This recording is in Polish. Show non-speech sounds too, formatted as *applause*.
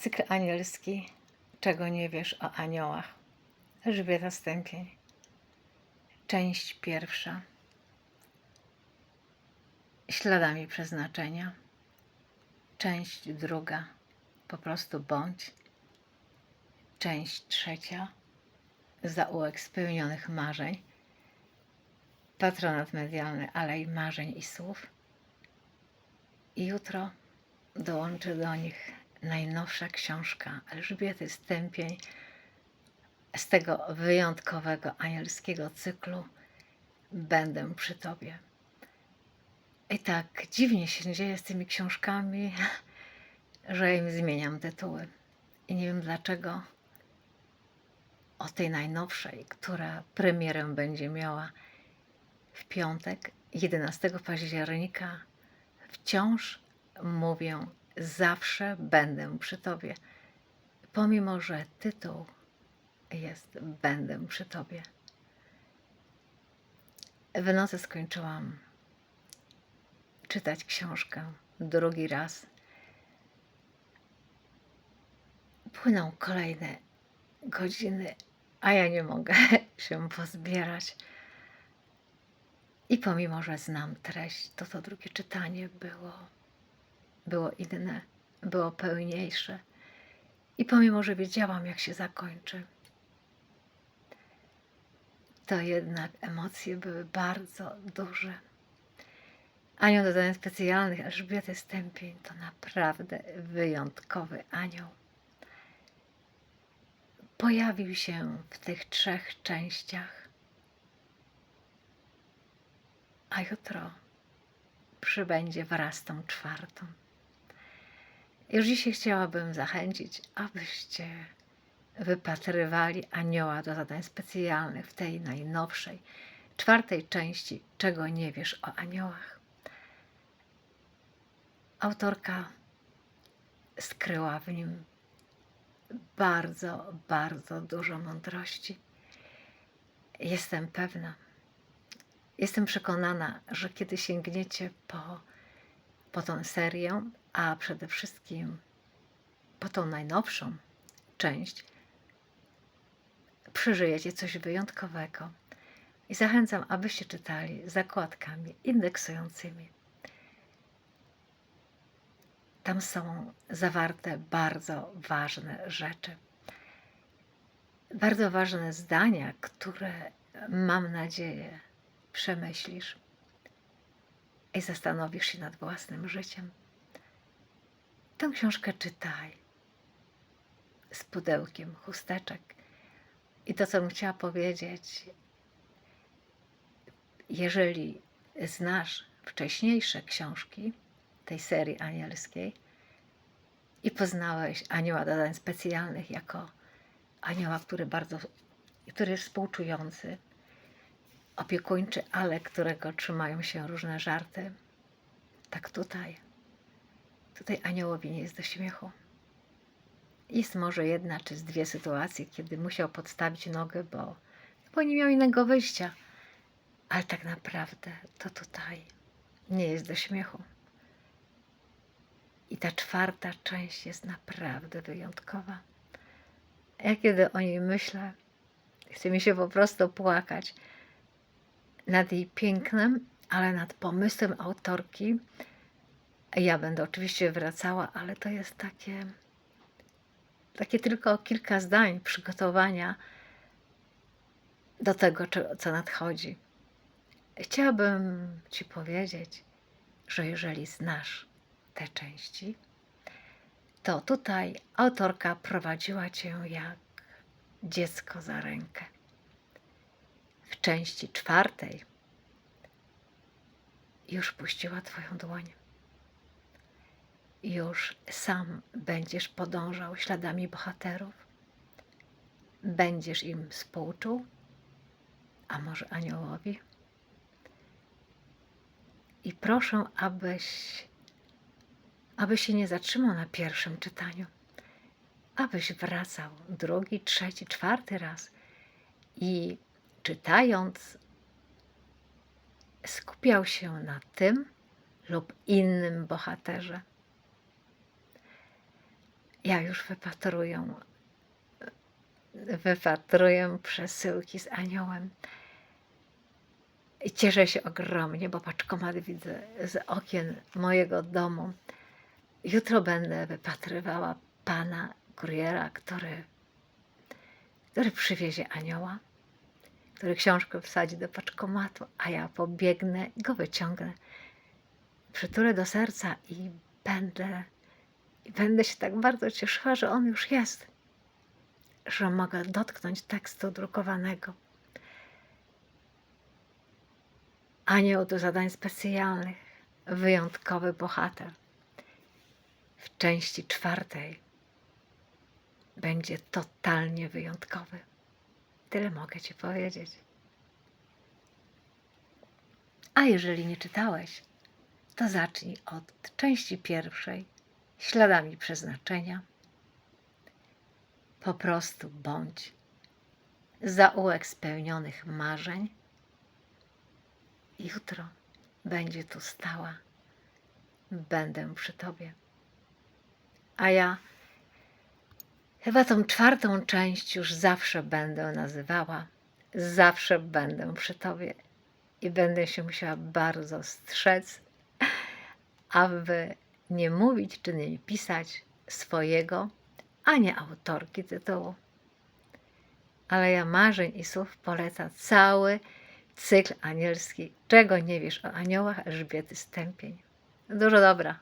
Cykl anielski, czego nie wiesz o aniołach. Elżbieta Stępień. Część pierwsza. Śladami przeznaczenia. Część druga. Po prostu bądź. Część trzecia. Zaułek spełnionych marzeń. Patronat medialny Alej Marzeń i Słów. I jutro dołączy do nich najnowsza książka Elżbiety Stępień z tego wyjątkowego anielskiego cyklu Będę przy Tobie. I tak dziwnie się dzieje z tymi książkami, *laughs* że im zmieniam tytuły. I nie wiem dlaczego o tej najnowszej, która premierę będzie miała w piątek, 11 października, wciąż mówię, zawsze będę przy Tobie, pomimo że tytuł jest Będę przy Tobie. W nocy skończyłam czytać książkę drugi raz. Płyną kolejne godziny, a ja nie mogę *laughs* się pozbierać. I pomimo, że znam treść, to to drugie czytanie było, było inne, było pełniejsze. I pomimo, że wiedziałam, jak się zakończy, to jednak emocje były bardzo duże. Anioł do zadań specjalnych Elżbiety Stępień to naprawdę wyjątkowy anioł. Pojawił się w tych trzech częściach, a jutro przybędzie wraz z tą czwartą. Już dzisiaj chciałabym zachęcić, abyście wypatrywali anioła do zadań specjalnych w tej najnowszej, czwartej części, czego nie wiesz o aniołach. Autorka skryła w nim bardzo, bardzo dużo mądrości. Jestem pewna, jestem przekonana, że kiedy sięgniecie po, po tą serię, a przede wszystkim po tą najnowszą część, przeżyjecie coś wyjątkowego. I zachęcam, abyście czytali zakładkami indeksującymi. Tam są zawarte bardzo ważne rzeczy. Bardzo ważne zdania, które mam nadzieję przemyślisz i zastanowisz się nad własnym życiem. Tę książkę czytaj z pudełkiem chusteczek. I to, co bym chciała powiedzieć, jeżeli znasz wcześniejsze książki tej serii anielskiej i poznałeś anioła do zadań specjalnych jako anioła, który bardzo, który jest współczujący, opiekuńczy, ale którego trzymają się różne żarty, tak tutaj, tutaj aniołowi nie jest do śmiechu. Jest może jedna czy z dwie sytuacje, kiedy musiał podstawić nogę, bo, bo nie miał innego wyjścia. Ale tak naprawdę to tutaj nie jest do śmiechu. I ta czwarta część jest naprawdę wyjątkowa. Ja kiedy o niej myślę, chce mi się po prostu płakać nad jej pięknem, ale nad pomysłem autorki. Ja będę oczywiście wracała, ale to jest takie takie tylko kilka zdań przygotowania do tego, co nadchodzi. Chciałabym Ci powiedzieć, że jeżeli znasz te części, to tutaj autorka prowadziła Cię jak dziecko za rękę. W części czwartej już puściła Twoją dłoń już sam będziesz podążał śladami bohaterów? Będziesz im współczuł? A może aniołowi? I proszę, abyś, abyś się nie zatrzymał na pierwszym czytaniu, abyś wracał drugi, trzeci, czwarty raz i czytając skupiał się na tym lub innym bohaterze ja już wypatruję, wypatruję przesyłki z aniołem. I cieszę się ogromnie, bo paczkomat widzę z okien mojego domu. Jutro będę wypatrywała pana kuriera, który, który przywiezie anioła, który książkę wsadzi do paczkomatu, a ja pobiegnę go wyciągnę. Przytulę do serca i będę, i będę się tak bardzo cieszyła, że on już jest, że mogę dotknąć tekstu drukowanego. Anioł do zadań specjalnych, wyjątkowy bohater. W części czwartej będzie totalnie wyjątkowy. Tyle mogę Ci powiedzieć. A jeżeli nie czytałeś, to zacznij od części pierwszej, śladami przeznaczenia. Po prostu bądź zaułek spełnionych marzeń. Jutro będzie tu stała. Będę przy Tobie. A ja chyba tą czwartą część już zawsze będę nazywała. Zawsze będę przy Tobie i będę się musiała bardzo strzec, aby nie mówić czy nie pisać swojego, a nie autorki tytułu. Ale ja marzeń i słów poleca cały cykl anielski. Czego nie wiesz o aniołach Elżbiety Stępień. Dużo dobra.